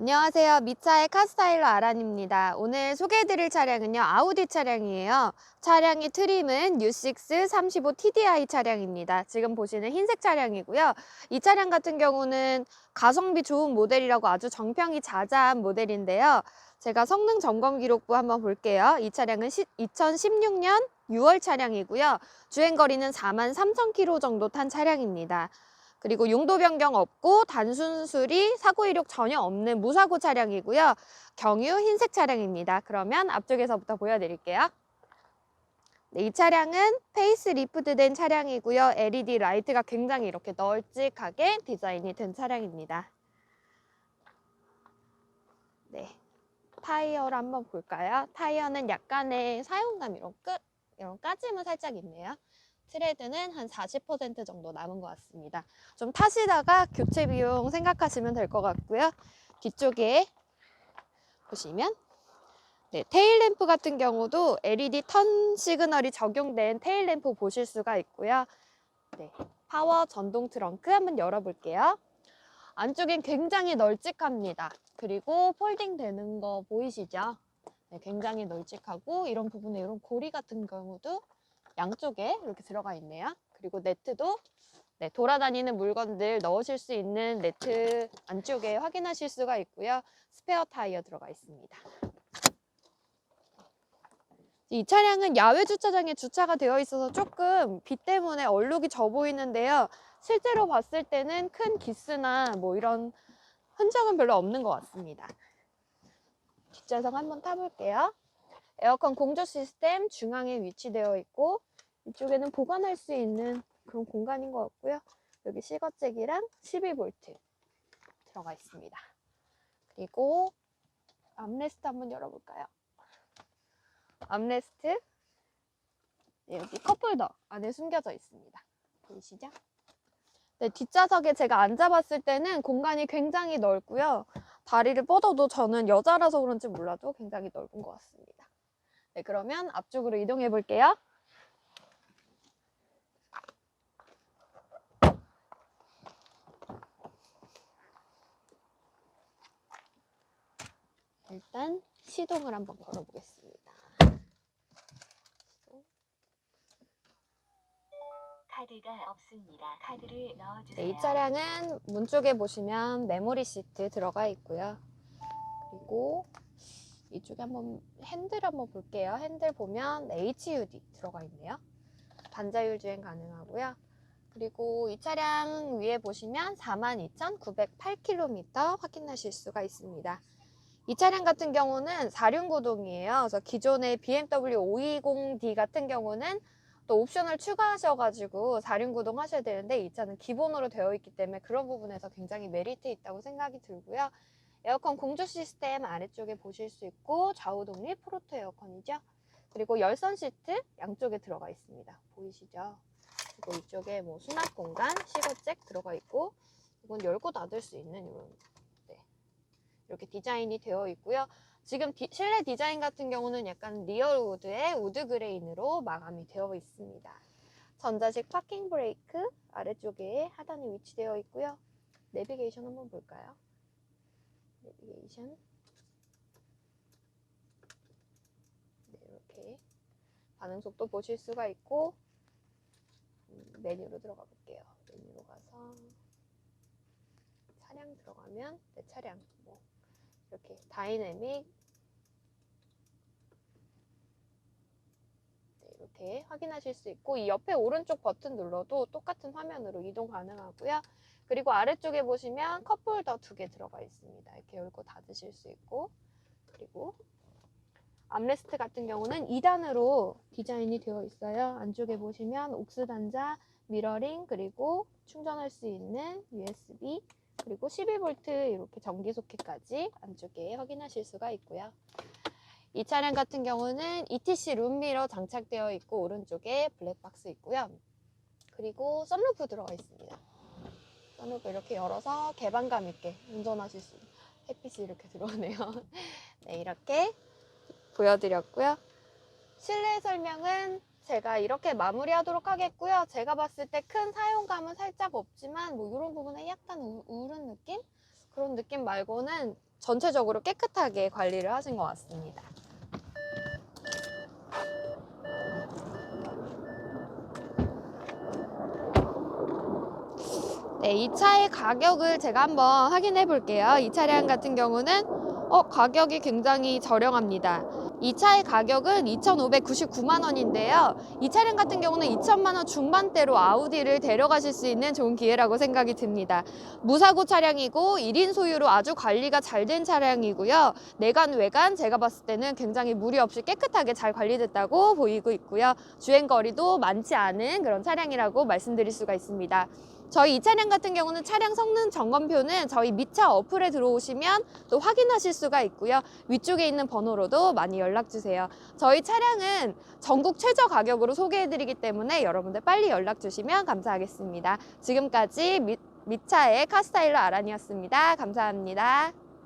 안녕하세요. 미차의 카스타일러 아란입니다. 오늘 소개해드릴 차량은요, 아우디 차량이에요. 차량의 트림은 U6 35 TDI 차량입니다. 지금 보시는 흰색 차량이고요. 이 차량 같은 경우는 가성비 좋은 모델이라고 아주 정평이 자자한 모델인데요. 제가 성능 점검 기록부 한번 볼게요. 이 차량은 2016년 6월 차량이고요. 주행거리는 4만 3천 킬로 정도 탄 차량입니다. 그리고 용도 변경 없고 단순 수리, 사고 이력 전혀 없는 무사고 차량이고요. 경유 흰색 차량입니다. 그러면 앞쪽에서부터 보여드릴게요. 네, 이 차량은 페이스 리프트된 차량이고요. LED 라이트가 굉장히 이렇게 널찍하게 디자인이 된 차량입니다. 네, 타이어를 한번 볼까요? 타이어는 약간의 사용감 이런 끝, 이런 까짐은 살짝 있네요. 트레드는 한 40% 정도 남은 것 같습니다. 좀 타시다가 교체 비용 생각하시면 될 것 같고요. 뒤쪽에 보시면 네, 테일 램프 같은 경우도 LED 턴 시그널이 적용된 테일 램프 보실 수가 있고요. 네, 파워 전동 트렁크 한번 열어볼게요. 안쪽엔 굉장히 널찍합니다. 그리고 폴딩 되는 거 보이시죠? 네, 굉장히 널찍하고 이런 부분에 이런 고리 같은 경우도 양쪽에 이렇게 들어가 있네요. 그리고 네트도 네, 돌아다니는 물건들 넣으실 수 있는 네트 안쪽에 확인하실 수가 있고요. 스페어 타이어 들어가 있습니다. 이 차량은 야외 주차장에 주차가 되어 있어서 조금 빛 때문에 얼룩이 져 보이는데요. 실제로 봤을 때는 큰 기스나 뭐 이런 흔적은 별로 없는 것 같습니다. 뒷좌석 한번 타볼게요. 에어컨 공조 시스템 중앙에 위치되어 있고 이쪽에는 보관할 수 있는 그런 공간인 것 같고요. 여기 시거잭이랑 12V 들어가 있습니다. 그리고 암레스트 한번 열어볼까요? 암레스트 네, 여기 컵홀더 안에 숨겨져 있습니다. 보이시죠? 네, 뒷좌석에 제가 앉아봤을 때는 공간이 굉장히 넓고요. 다리를 뻗어도 저는 여자라서 그런지 몰라도 굉장히 넓은 것 같습니다. 네, 그러면 앞쪽으로 이동해 볼게요. 일단 시동을 한번 걸어보겠습니다. 카드가 없습니다. 카드를 넣어주세요. 네, 이 차량은 문 쪽에 보시면 메모리 시트 들어가 있고요. 그리고 이쪽에 한번 핸들 한번 볼게요. 핸들 보면 HUD 들어가 있네요. 반자율 주행 가능하고요. 그리고 이 차량 위에 보시면 42,908km 확인하실 수가 있습니다. 이 차량 같은 경우는 4륜 구동이에요. 그래서 기존의 BMW 520D 같은 경우는 또 옵션을 추가하셔가지고 4륜 구동 하셔야 되는데 이 차는 기본으로 되어 있기 때문에 그런 부분에서 굉장히 메리트 있다고 생각이 들고요. 에어컨 공조 시스템 아래쪽에 보실 수 있고 좌우 독립 프로토 에어컨이죠. 그리고 열선 시트 양쪽에 들어가 있습니다. 보이시죠? 그리고 이쪽에 뭐 수납 공간, 시거잭 들어가 있고 이건 열고 닫을 수 있는 이런 네. 이렇게 디자인이 되어 있고요. 지금 디- 실내 디자인 같은 경우는 약간 리얼 우드의 우드 그레인으로 마감이 되어 있습니다. 전자식 파킹 브레이크 아래쪽에 하단에 위치되어 있고요. 내비게이션 한번 볼까요? 내비게이션 네, 이렇게 반응 속도 보실 수가 있고 음, 메뉴로 들어가 볼게요. 메뉴로 가서 차량 들어가면 내 차량 뭐 이렇게 다이내믹 네, 이렇게 확인하실 수 있고 이 옆에 오른쪽 버튼 눌러도 똑같은 화면으로 이동 가능하고요. 그리고 아래쪽에 보시면 컵 홀더 두 개 들어가 있습니다. 이렇게 열고 닫으실 수 있고 그리고 암레스트 같은 경우는 2단으로 디자인이 되어 있어요. 안쪽에 보시면 옥스 단자, 미러링 그리고 충전할 수 있는 USB 그리고 12V 이렇게 전기 소켓까지 안쪽에 확인하실 수가 있고요. 이 차량 같은 경우는 ETC 룸미러 장착되어 있고 오른쪽에 블랙박스 있고요. 그리고 썬루프 들어가 있습니다. 썬루프 이렇게 열어서 개방감 있게 운전하실 수 있는 햇빛이 이렇게 들어오네요. 네, 이렇게 보여드렸고요. 실내 설명은 제가 이렇게 마무리하도록 하겠고요. 제가 봤을 때 큰 사용감은 살짝 없지만 뭐 이런 부분에 약간 우, 우는 느낌? 그런 느낌 말고는 전체적으로 깨끗하게 관리를 하신 것 같습니다. 네, 이 차의 가격을 제가 한번 확인해 볼게요. 이 차량 같은 경우는 어, 가격이 굉장히 저렴합니다. 이 차의 가격은 2,599만 원인데요. 이 차량 같은 경우는 2천만 원 중반대로 아우디를 데려가실 수 있는 좋은 기회라고 생각이 듭니다. 무사고 차량이고 1인 소유로 아주 관리가 잘 된 차량이고요. 내관 외관 제가 봤을 때는 굉장히 무리 없이 깨끗하게 잘 관리됐다고 보이고 있고요. 주행 거리도 많지 않은 그런 차량이라고 말씀드릴 수가 있습니다. 저희 이 차량 같은 경우는 차량 성능 점검표는 저희 미차 어플에 들어오시면 또 확인하실 수가 있고요. 위쪽에 있는 번호로도 많이 연락 주세요. 저희 차량은 전국 최저 가격으로 소개해드리기 때문에 여러분들 빨리 연락 주시면 감사하겠습니다. 지금까지 미, 미차의 카스타일러 아란이었습니다. 감사합니다.